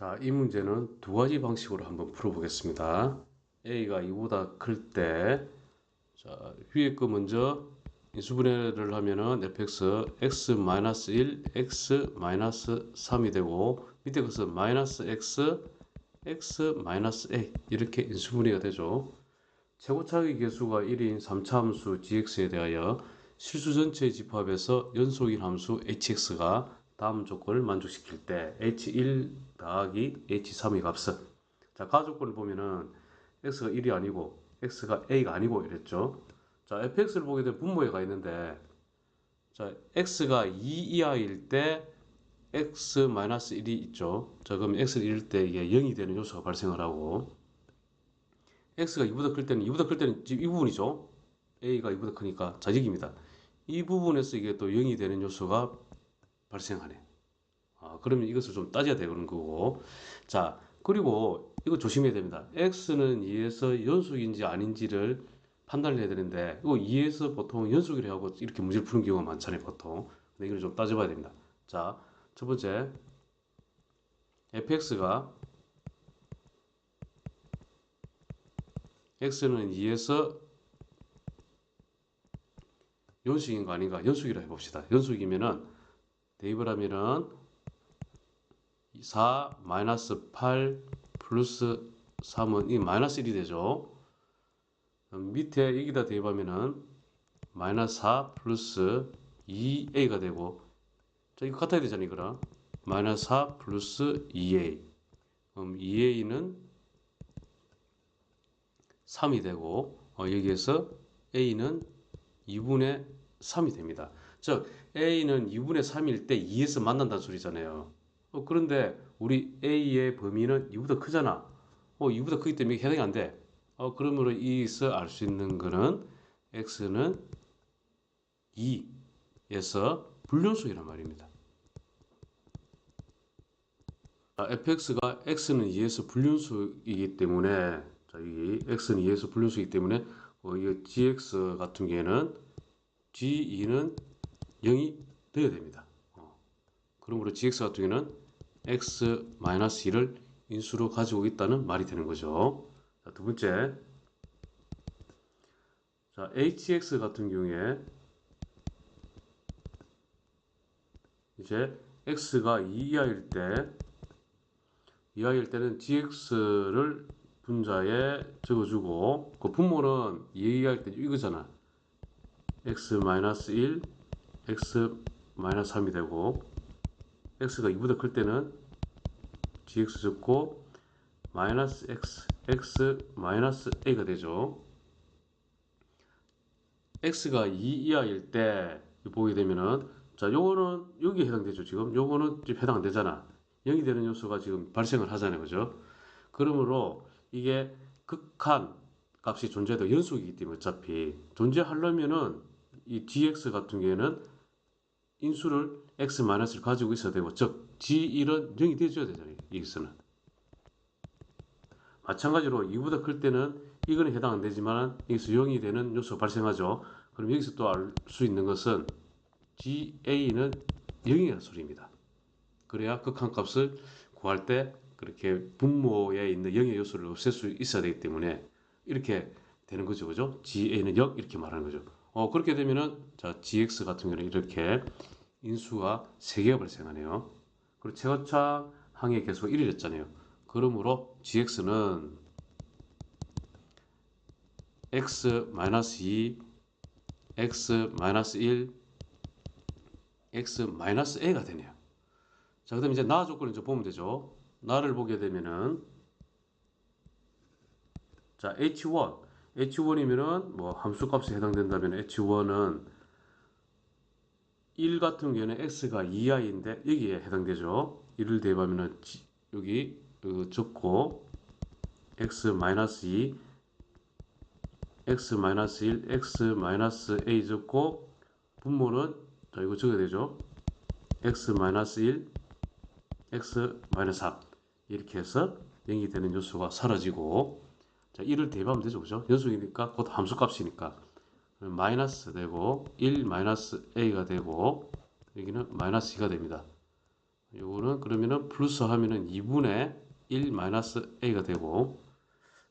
자, 이 문제는 두 가지 방식으로 한번 풀어보겠습니다. a가 2보다 클 때, 자, 위에 거 먼저 인수분해를 하면은 fx x-1, x-3이 되고 밑에 것은 마이너스 x, x-a 이렇게 인수분해가 되죠. 최고차기 계수가 1인 3차 함수 gx에 대하여 실수 전체의 집합에서 연속인 함수 hx가 다음 조건을 만족시킬 때 h1 더하기 h3의 값은 자 가조건을 보면은 x가 1이 아니고 x가 a가 아니고 이랬죠. 자 fx를 보게 되면 분모에 가 있는데 자 x가 2 이하일 때 x-1이 있죠. 자 그럼 x를 1일 때 이게 0이 되는 요소가 발생을 하고 x가 2보다 클 때는 2보다 클 때는 지금 이 부분이죠. a가 2보다 크니까 자 여기입니다. 이 부분에서 이게 또 0이 되는 요소가 발생하네. 아, 그러면 이것을 좀 따져야 되는 거고. 자, 그리고 이거 조심해야 됩니다. x는 2에서 연속인지 아닌지를 판단을 해야 되는데, 이거 2에서 보통 연속이라 하고 이렇게 문제를 푸는 경우가 많잖아요, 보통. 근데 이걸 좀 따져봐야 됩니다. 자, 첫 번째. fx가 x는 2에서 연속인 거 아닌가? 연속이라 해봅시다. 연속이면은 대입을 하면은 4 마이너스 8 플러스 3은 이 마이너스 1이 되죠. 밑에 여기다 대입하면은 마이너스 4 플러스 2a가 되고 자 이거 같아야 되잖아요. 이거랑 마이너스 4 플러스 2a 그럼 2a는 3이 되고 어, 여기에서 a는 2분의 3이 됩니다. 즉 a는 2분의 3일 때 2에서 만난다는 소리잖아요. 어, 그런데 우리 a의 범위는 2보다 크잖아. 어, 2보다 크기 때문에 해당이 안 돼. 어, 그러므로 이에서 알 수 있는 거는 x는 2에서 불연속이란 말입니다. 자, fx가 x는 2에서 불연속이기 때문에 자, 이 x는 2에서 불연속이기 때문에 어, 이 gx 같은 경우에는 g2는 0이 되어야 됩니다. 어. 그러므로 gx 같은 경우에는 x-1을 인수로 가지고 있다는 말이 되는 거죠. 자, 두 번째. 자, hx 같은 경우에 이제 x가 2 이하일 때 2하일 때는 gx를 분자에 적어주고 그 분모는 2 이하일 때 이거잖아. x-1, x-3이 되고 x가 2보다 클 때는 gx 적고 마이너스 x, x 마이너스 a가 되죠. x가 2 이하일 때 보게 되면은 자 요거는 여기에 해당되죠. 지금 요거는 지금 해당 안 되잖아. 0이 되는 요소가 지금 발생을 하잖아요. 그죠? 그러므로 이게 극한 값이 존재해도 연속이기 때문에 어차피 존재하려면은 이 gx 같은 경우에는 인수를 x-를 가지고 있어야 되고 즉 g1은 0이 돼줘야 되잖아요. 여기서는 마찬가지로 2보다 클 때는 이거는 해당 안 되지만 여기서 0이 되는 요소가 발생하죠. 그럼 여기서 또 알 수 있는 것은 ga는 0이라는 소리입니다. 그래야 극한값을 구할 때 그렇게 분모에 있는 영의 요소를 없앨 수 있어야 되기 때문에 이렇게 되는 거죠. 그죠? ga는 0 이렇게 말하는 거죠. 어, 그렇게 되면은 자, gx 같은 경우는 이렇게 인수가 3개가 발생하네요. 그리고 최고차 항의 개수가 1이 됐잖아요. 그러므로 gx는 x-2, x-1, x-a가 되네요. 자, 그 다음에 이제 나 조건을 이제 보면 되죠. 나를 보게 되면은 자, h1. H1이면은 뭐 함수 값에 해당된다면 h1은 1 같은 경우는 x가 2i인데 여기에 해당되죠. 1을 대입하면은 여기 적고 x-2 x-1 x-a 적고 분모는 자 이거 적어야 되죠. x-1 x-3 이렇게 해서 0이 되는 요소가 사라지고 자 1을 대입하면 되죠. 그죠? 연속이니까 곧 함수 값이니까 마이너스 되고 1 마이너스 a가 되고 여기는 마이너스 2가 됩니다. 요거는 그러면은 플러스 하면은 2분의 1 마이너스 a가 되고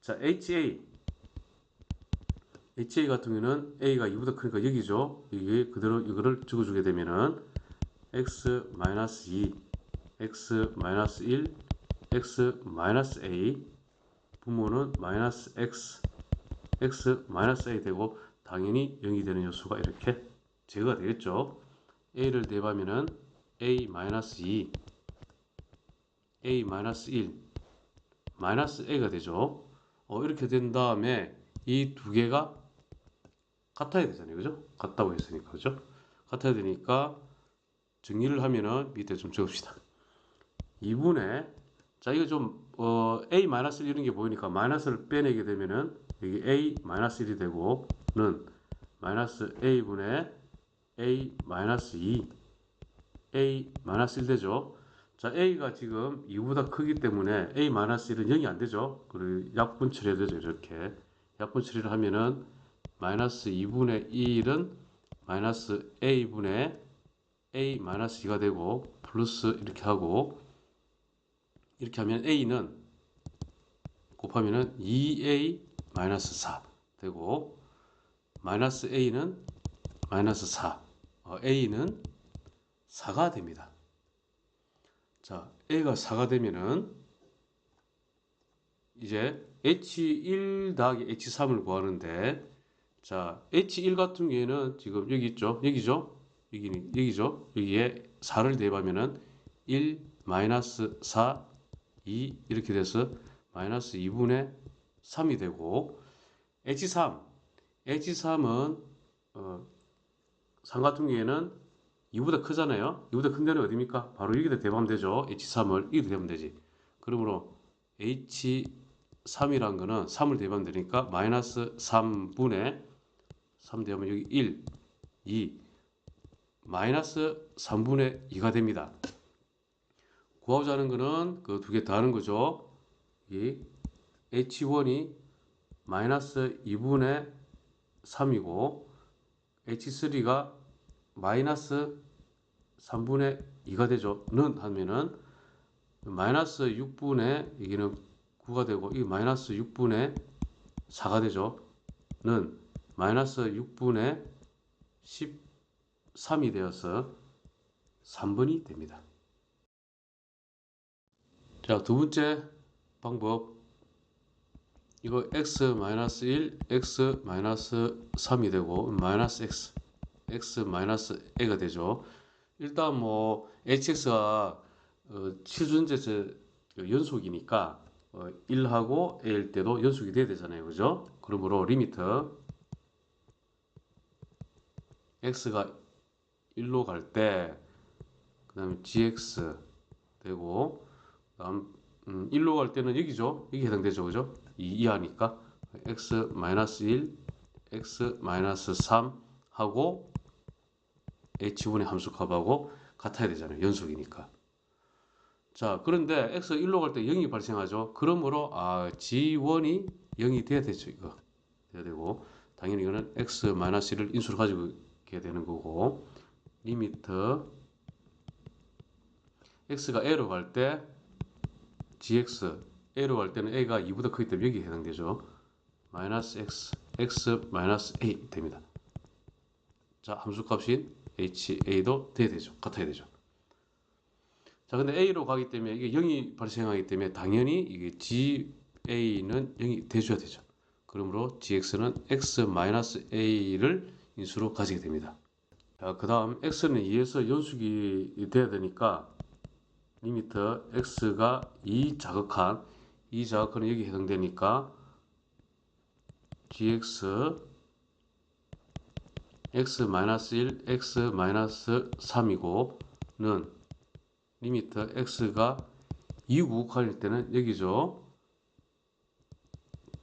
자 HA HA 같은 경우는 a가 2보다 크니까 여기죠 이게 그대로 이거를 적어주게 되면은 x 마이너스 2 x 마이너스 1 x 마이너스 a 부모는 마이너스 x x 마이너스 a 되고 당연히 0이 되는 요소가 이렇게 제거가 되겠죠. A를 대입하면은 a 마이너스 2 a 마이너스 1 마이너스 a가 되죠. 어, 이렇게 된 다음에 이 두 개가 같아야 되잖아요. 그죠? 같다고 했으니까. 그죠? 같아야 되니까 정리를 하면은 밑에 좀 적읍시다. 2분의 자 이거 좀 어, a 마이너스 1 이런 게 보이니까 마이너스를 빼내게 되면은 여기 a 마이너스 1이 되고 는 마이너스 a분의 a 마이너스 2 a 마이너스 1 되죠. 자 a가 지금 2보다 크기 때문에 a 마이너스 1은 0이 안 되죠. 그리고 약분 처리해야 되죠 이렇게. 약분 처리를 하면은 마이너스 2분의 1은 마이너스 a분의 a 마이너스 2가 되고 플러스 이렇게 하고 이렇게 하면 a는 곱하면은 2a 마이너스 4 되고 마이너스 a는 마이너스 4 어, a는 4가 됩니다. 자 a가 4가 되면은 이제 h1 더하기 h3을 구하는데 자 h1 같은 경우에는 지금 여기 있죠? 여기죠? 여기 여기죠? 여기에 4를 대입하면은 1 마이너스 4 2 이렇게 돼서 마이너스 2분의 3이 되고 H3 H3은 어, 3 같은 경우에는 2보다 크잖아요. 2보다 큰 데는 어디입니까? 바로 여기다 대입하면 되죠. H3을 여기다 대입하면 되지. 그러므로 H3이란 거는 3을 대입하면 되니까 마이너스 3분의 3 대입하면 여기 1 2 마이너스 3분의 2가 됩니다 구하고자 하는 거는 그 두 개 다 하는 거죠 이 H1이 마이너스 2분의 3이고 H3가 마이너스 3분의 2가 되죠. 는 하면은 마이너스 6분의 여기는 9가 되고 이 마이너스 6분의 4가 되죠. 는 마이너스 6분의 13이 되어서 3번이 됩니다. 자, 두 번째 방법 이거 x 마이너스 1, x 마이너스 3이 되고 마이너스 x, x 마이너스 a가 되죠. 일단 뭐 hx가 어, 실존재체 연속이니까 어, 1하고 a일 때도 연속이 돼야 되잖아요. 그죠? 그러므로 리미트 x가 1로 갈 때 그 다음에 gx 되고 그 다음 음, 1로 갈 때는 여기죠. 여기 해당되죠. 그죠? 2 이하니까 x 마이너스 1, x 마이너스 3 하고 h1의 함수값하고 같아야 되잖아요. 연속이니까. 자, 그런데 x 1로 갈 때 0이 발생하죠. 그러므로 아, g1이 0이 돼야 되죠. 이거. 돼야 되고 당연히 이거는 x 마이너스 1을 인수로 가지고 있게 되는 거고 리미트 x가 a로 갈 때 gx a로 갈 때는 a가 2보다 크기 때문에 여기에 해당되죠. 마이너스 x, x 마이너스 a 됩니다. 자, 함수값인 ha도 돼야 되죠. 같아야 되죠. 자, 근데 a로 가기 때문에 이게 0이 발생하기 때문에 당연히 이게 ga는 0이 돼줘야 되죠. 그러므로 gx는 x 마이너스 a를 인수로 가지게 됩니다. 자, 그 다음 x는 2에서 연속이 돼야 되니까 리미터 x가 2 자극한 이 자극한은 여기 해당되니까 gx x-1 x-3이고 는 리미터 x가 2 구극할 때는 여기죠.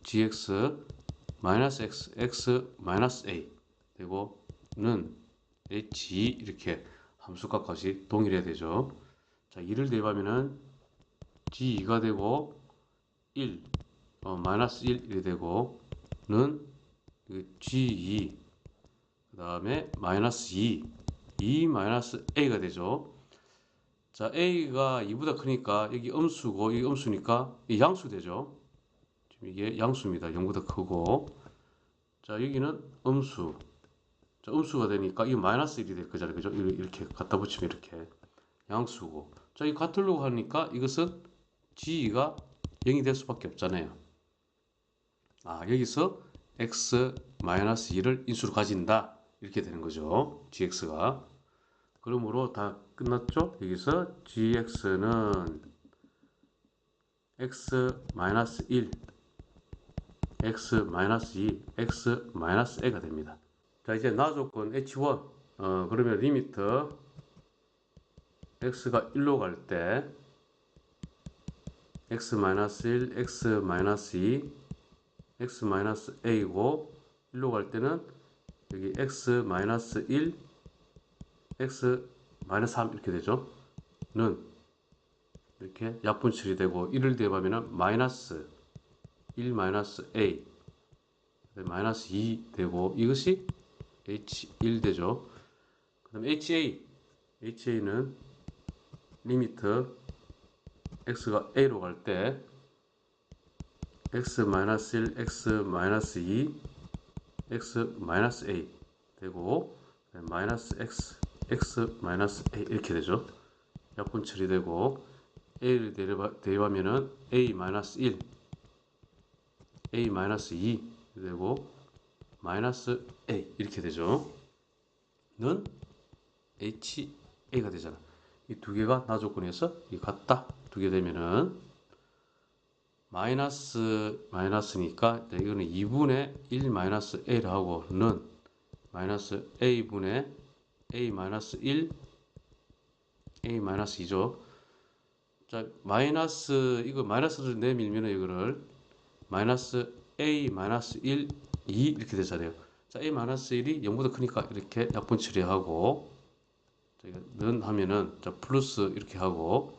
Gx x x a 되고 는 h 이렇게 함수값 값이 동일해야 되죠 자, 2를 대입하면은 G2가 되고 1, 어, 마이너스 1, 이 되고 는 G2 그 다음에 마이너스 2, 2 마이너스 A가 되죠. 자, a가 2보다 크니까 여기 음수고 여기 음수니까 이 양수 되죠. 지금 이게 양수입니다. 0보다 크고. 자, 여기는 음수. 자, 음수가 되니까 이 마이너스 1이 될 거잖아요. 그죠? 이렇게 갖다 붙이면 이렇게 양수고. 자, 이 같으려고 하니까 이것은 g가 0이 될 수밖에 없잖아요. 아, 여기서 x 마이너스 2를 인수로 가진다. 이렇게 되는 거죠. gx가. 그러므로 다 끝났죠? 여기서 gx는 x 마이너스 1, x 마이너스 2, x 마이너스 a가 됩니다. 자 이제 나 조건 h1 어, 그러면 리미트 x가 1로 갈 때 x 마이너스 1, x 마이너스 2, x 마이너스 a고 1로 갈 때는 여기 x 마이너스 1, x 마이너스 3 이렇게 되죠. 는 이렇게 약분칠이 되고 1을 대입하면 마이너스 1 마이너스 a 마이너스 2 되고 이것이 h1 되죠. 그 다음에 ha ha는 리미트 x가 a로 갈 때 x 마이너스 1 x 마이너스 2 x 마이너스 a 되고 마이너스 x x 마이너스 a 이렇게 되죠. 약분 처리되고 a를 대입하면은 a 마이너스 1, a 마이너스 2 되고 마이너스 a 이렇게 되죠. 는 h a가 되잖아. 이 두 개가 나 조건에서 이 같다 두 개 되면은 마이너스 마이너스니까 이거는 2분의 1 마이너스 a를 하고 는 마이너스 a분의 a 마이너스 1 a 마이너스 2죠. 자 마이너스 이거 마이너스를 내밀면 이거를 마이너스 a 마이너스 1 2 이렇게 되잖아요. 자 a 마이너스 1이 0보다 크니까 이렇게 약분 처리하고 저희가 는 하면은 자 플러스 이렇게 하고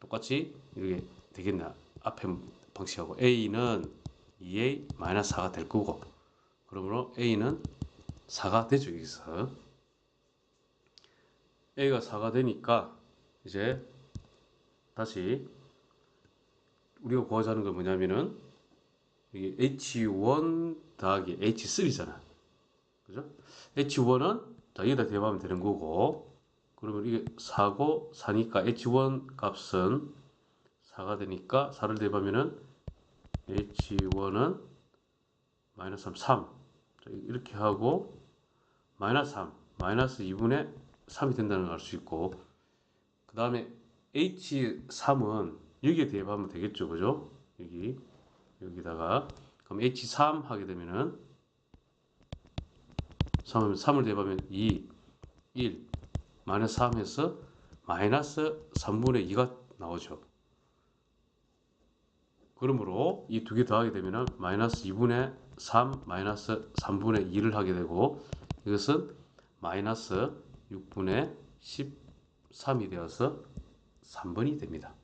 똑같이 이렇게 되겠네. 앞에 방식하고 a는 2a 마이너스 4가 될 거고 그러므로 a는 4가 되죠 여기서 a가 4가 되니까 이제 다시 우리가 구하자 하는 건 뭐냐면은 이게 h1 더하기 h3잖아 그죠? h1은 자 여기다 대입하면 되는 거고 그러면 이게 4고 4니까 h1 값은 4가 되니까 4를 대입하면은 h1은 마이너스 3, 3 자, 이렇게 하고 마이너스 3 마이너스 2분의 3이 된다는 걸 알 수 있고 그 다음에 h3은 여기에 대입하면 되겠죠 그죠? 여기 여기다가. 그럼 h3 하게 되면은 3, 3을 대입하면 2 1 마이너스 3에서 마이너스 3분의 2가 나오죠 그러므로 이 두 개 더하게 되면은 마이너스 2분의 3 마이너스 3분의 2를 하게 되고 이것은 마이너스 6분의 13이 되어서 3번이 됩니다.